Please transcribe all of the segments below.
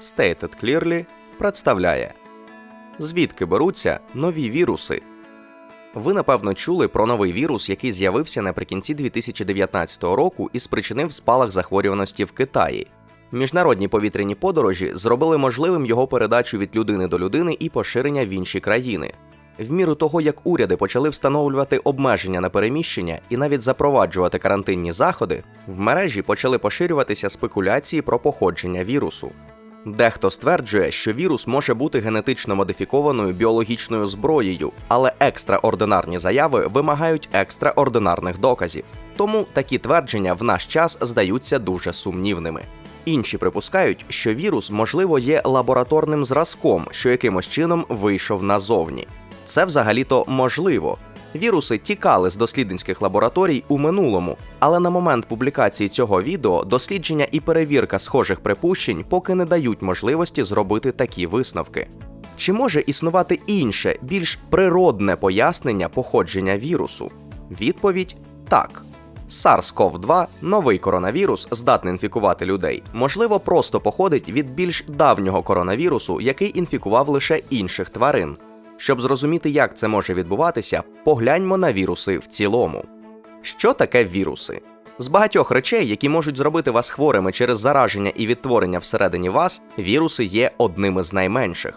Stated Clearly представляє Звідки беруться нові віруси? Ви напевно чули про новий вірус, який з'явився наприкінці 2019 року і спричинив спалах захворюваності в Китаї. Міжнародні повітряні подорожі зробили можливим його передачу від людини до людини і поширення в інші країни. В міру того, як уряди почали встановлювати обмеження на переміщення і навіть запроваджувати карантинні заходи, в мережі почали поширюватися спекуляції про походження вірусу. Дехто стверджує, що вірус може бути генетично модифікованою біологічною зброєю, але екстраординарні заяви вимагають екстраординарних доказів. Тому такі твердження в наш час здаються дуже сумнівними. Інші припускають, що вірус, можливо, є лабораторним зразком, що якимось чином вийшов назовні. Це взагалі-то можливо. Віруси тікали з дослідницьких лабораторій у минулому, але на момент публікації цього відео дослідження і перевірка схожих припущень поки не дають можливості зробити такі висновки. Чи може існувати інше, більш природне пояснення походження вірусу? Відповідь так. SARS-CoV-2, новий коронавірус, здатний інфікувати людей, можливо, просто походить від більш давнього коронавірусу, який інфікував лише інших тварин. Щоб зрозуміти, як це може відбуватися, погляньмо на віруси в цілому. Що таке віруси? З багатьох речей, які можуть зробити вас хворими через зараження і відтворення всередині вас, віруси є одними з найменших.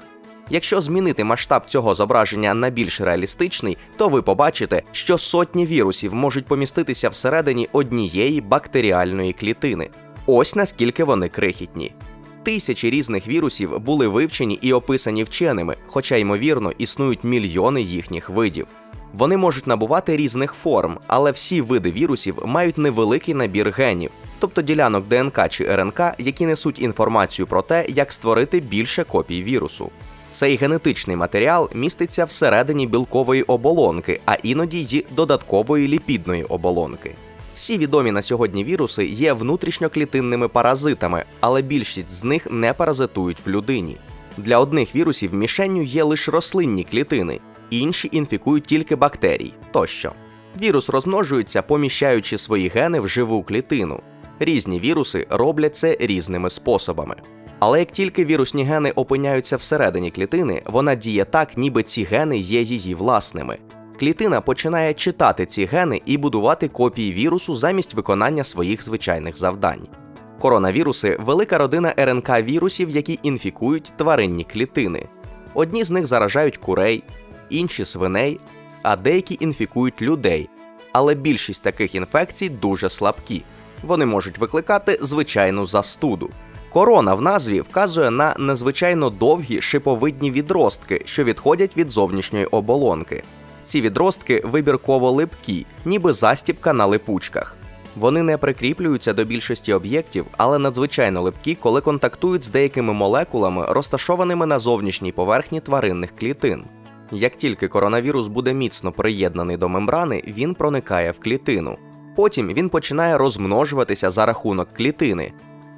Якщо змінити масштаб цього зображення на більш реалістичний, то ви побачите, що сотні вірусів можуть поміститися всередині однієї бактеріальної клітини. Ось наскільки вони крихітні. Тисячі різних вірусів були вивчені і описані вченими, хоча ймовірно існують мільйони їхніх видів. Вони можуть набувати різних форм, але всі види вірусів мають невеликий набір генів, тобто ділянок ДНК чи РНК, які несуть інформацію про те, як створити більше копій вірусу. Цей генетичний матеріал міститься всередині білкової оболонки, а іноді й додаткової ліпідної оболонки. Всі відомі на сьогодні віруси є внутрішньоклітинними паразитами, але більшість з них не паразитують в людині. Для одних вірусів мішенню є лише рослинні клітини, інші інфікують тільки бактерій тощо. Вірус розмножується, поміщаючи свої гени в живу клітину. Різні віруси роблять це різними способами. Але як тільки вірусні гени опиняються всередині клітини, вона діє так, ніби ці гени є її власними. Клітина починає читати ці гени і будувати копії вірусу замість виконання своїх звичайних завдань. Коронавіруси велика родина РНК вірусів, які інфікують тваринні клітини. Одні з них заражають курей, інші свиней, а деякі інфікують людей. Але більшість таких інфекцій дуже слабкі. Вони можуть викликати звичайну застуду. Корона в назві вказує на незвичайно довгі шиповидні відростки, що відходять від зовнішньої оболонки. Ці відростки вибірково липкі, ніби застіпка на липучках. Вони не прикріплюються до більшості об'єктів, але надзвичайно липкі, коли контактують з деякими молекулами, розташованими на зовнішній поверхні тваринних клітин. Як тільки коронавірус буде міцно приєднаний до мембрани, він проникає в клітину. Потім він починає розмножуватися за рахунок клітини.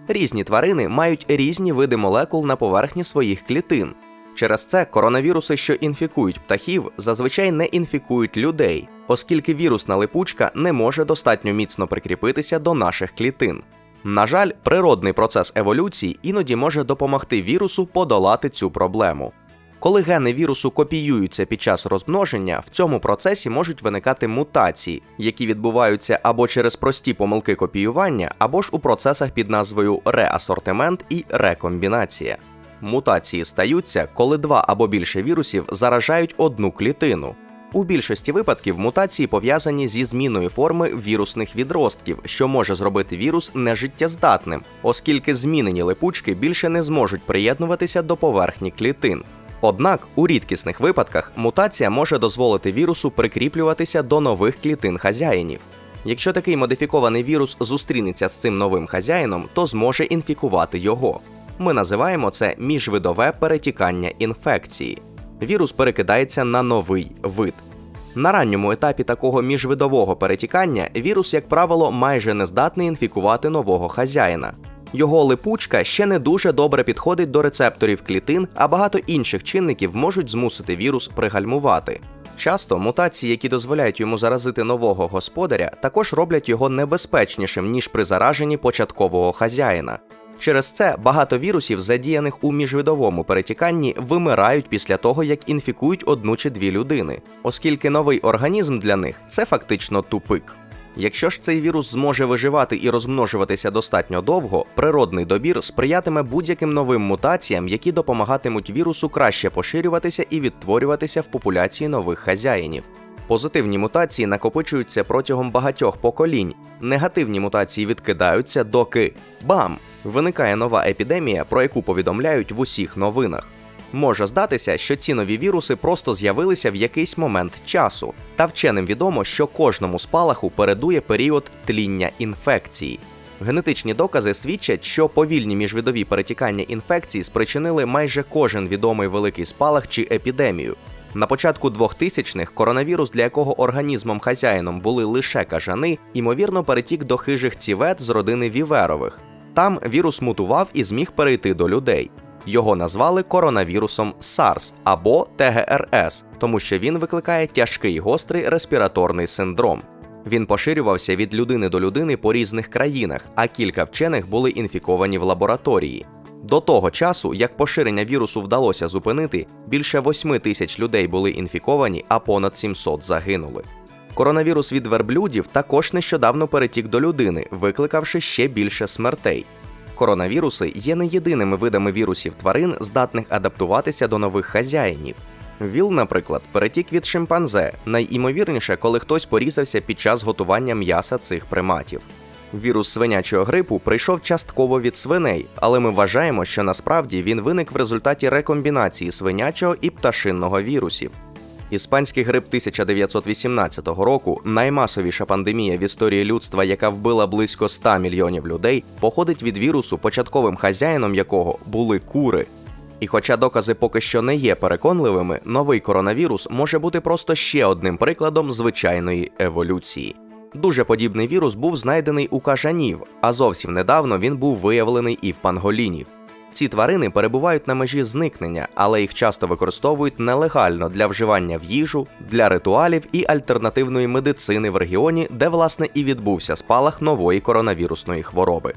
Різні тварини мають різні види молекул на поверхні своїх клітин. Через це коронавіруси, що інфікують птахів, зазвичай не інфікують людей, оскільки вірусна липучка не може достатньо міцно прикріпитися до наших клітин. На жаль, природний процес еволюції іноді може допомогти вірусу подолати цю проблему. Коли гени вірусу копіюються під час розмноження, в цьому процесі можуть виникати мутації, які відбуваються або через прості помилки копіювання, або ж у процесах під назвою реасортимент і рекомбінація. Мутації стаються, коли два або більше вірусів заражають одну клітину. У більшості випадків мутації пов'язані зі зміною форми вірусних відростків, що може зробити вірус нежиттєздатним, оскільки змінені липучки більше не зможуть приєднуватися до поверхні клітин. Однак у рідкісних випадках мутація може дозволити вірусу прикріплюватися до нових клітин хазяїнів. Якщо такий модифікований вірус зустрінеться з цим новим хазяїном, то зможе інфікувати його. Ми називаємо це міжвидове перетікання інфекції. Вірус перекидається на новий вид. На ранньому етапі такого міжвидового перетікання вірус, як правило, майже не здатний інфікувати нового хазяїна. Його липучка ще не дуже добре підходить до рецепторів клітин, а багато інших чинників можуть змусити вірус пригальмувати. Часто мутації, які дозволяють йому заразити нового господаря, також роблять його небезпечнішим ніж при зараженні початкового хазяїна. Через це багато вірусів, задіяних у міжвидовому перетіканні, вимирають після того, як інфікують одну чи дві людини, оскільки новий організм для них це фактично тупик. Якщо ж цей вірус зможе виживати і розмножуватися достатньо довго, природний добір сприятиме будь-яким новим мутаціям, які допомагатимуть вірусу краще поширюватися і відтворюватися в популяції нових хазяїнів. Позитивні мутації накопичуються протягом багатьох поколінь. Негативні мутації відкидаються, доки бам! Виникає нова епідемія, про яку повідомляють в усіх новинах. Може здатися, що ці нові віруси просто з'явилися в якийсь момент часу, та вченим відомо, що кожному спалаху передує період тління інфекції. Генетичні докази свідчать, що повільні міжвідові перетікання інфекцій спричинили майже кожен відомий великий спалах чи епідемію. На початку 2000-х коронавірус, для якого організмом хазяїном були лише кажани, ймовірно перетік до хижих цівет з родини віверових. Там вірус мутував і зміг перейти до людей. Його назвали коронавірусом SARS або ТГРС, тому що він викликає тяжкий гострий респіраторний синдром. Він поширювався від людини до людини по різних країнах, а кілька вчених були інфіковані в лабораторії. До того часу, як поширення вірусу вдалося зупинити, більше 8 тисяч людей були інфіковані, а понад 700 загинули. Коронавірус від верблюдів також нещодавно перетік до людини, викликавши ще більше смертей. Коронавіруси є не єдиними видами вірусів тварин, здатних адаптуватися до нових хазяїнів. Віл, наприклад, перетік від шимпанзе, найімовірніше, коли хтось порізався під час готування м'яса цих приматів. Вірус свинячого грипу прийшов частково від свиней, але ми вважаємо, що насправді він виник в результаті рекомбінації свинячого і пташинного вірусів. Іспанський грип 1918 року, наймасовіша пандемія в історії людства, яка вбила близько 100 мільйонів людей, походить від вірусу, початковим хазяїном якого були кури. І хоча докази поки що не є переконливими, новий коронавірус може бути просто ще одним прикладом звичайної еволюції. Дуже подібний вірус був знайдений у кажанів, а зовсім недавно він був виявлений і в панголінів. Ці тварини перебувають на межі зникнення, але їх часто використовують нелегально для вживання в їжу, для ритуалів і альтернативної медицини в регіоні, де власне і відбувся спалах нової коронавірусної хвороби.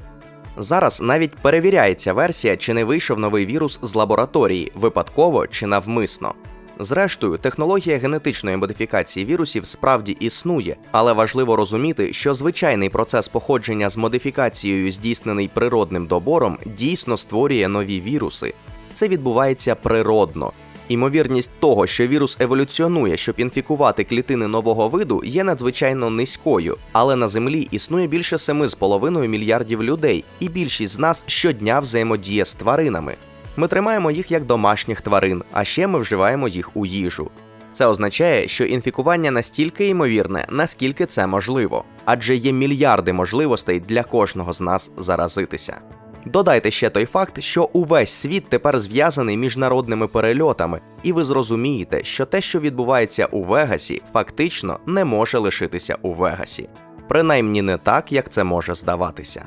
Зараз навіть перевіряється версія, чи не вийшов новий вірус з лабораторії, випадково чи навмисно. Зрештою, технологія генетичної модифікації вірусів справді існує, але важливо розуміти, що звичайний процес походження з модифікацією, здійснений природним добором, дійсно створює нові віруси. Це відбувається природно. Імовірність того, що вірус еволюціонує, щоб інфікувати клітини нового виду, є надзвичайно низькою, але на землі існує більше 7,5 мільярдів людей, і більшість з нас щодня взаємодіє з тваринами. Ми тримаємо їх як домашніх тварин, а ще ми вживаємо їх у їжу. Це означає, що інфікування настільки ймовірне, наскільки це можливо, адже є мільярди можливостей для кожного з нас заразитися. Додайте ще той факт, що увесь світ тепер зв'язаний міжнародними перельотами, і ви зрозумієте, що те, що відбувається у Вегасі, фактично не може лишитися у Вегасі. Принаймні не так, як це може здаватися.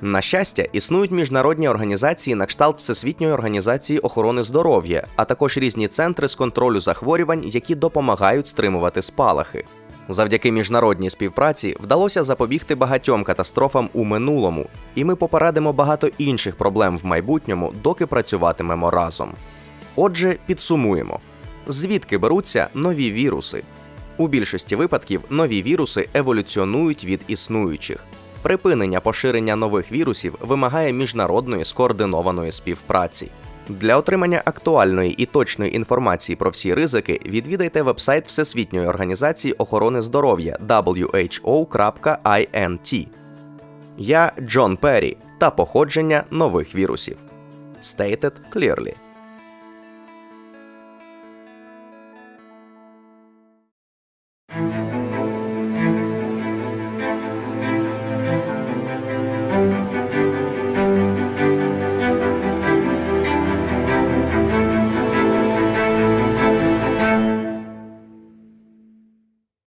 На щастя, існують міжнародні організації на кшталт Всесвітньої організації охорони здоров'я, а також різні центри з контролю захворювань, які допомагають стримувати спалахи. Завдяки міжнародній співпраці вдалося запобігти багатьом катастрофам у минулому, і ми попередимо багато інших проблем в майбутньому, доки працюватимемо разом. Отже, підсумуємо: звідки беруться нові віруси? У більшості випадків нові віруси еволюціонують від існуючих. Припинення поширення нових вірусів вимагає міжнародної скоординованої співпраці. Для отримання актуальної і точної інформації про всі ризики відвідайте вебсайт Всесвітньої організації охорони здоров'я who.int. Я Джон Перрі та походження нових вірусів. Stated clearly.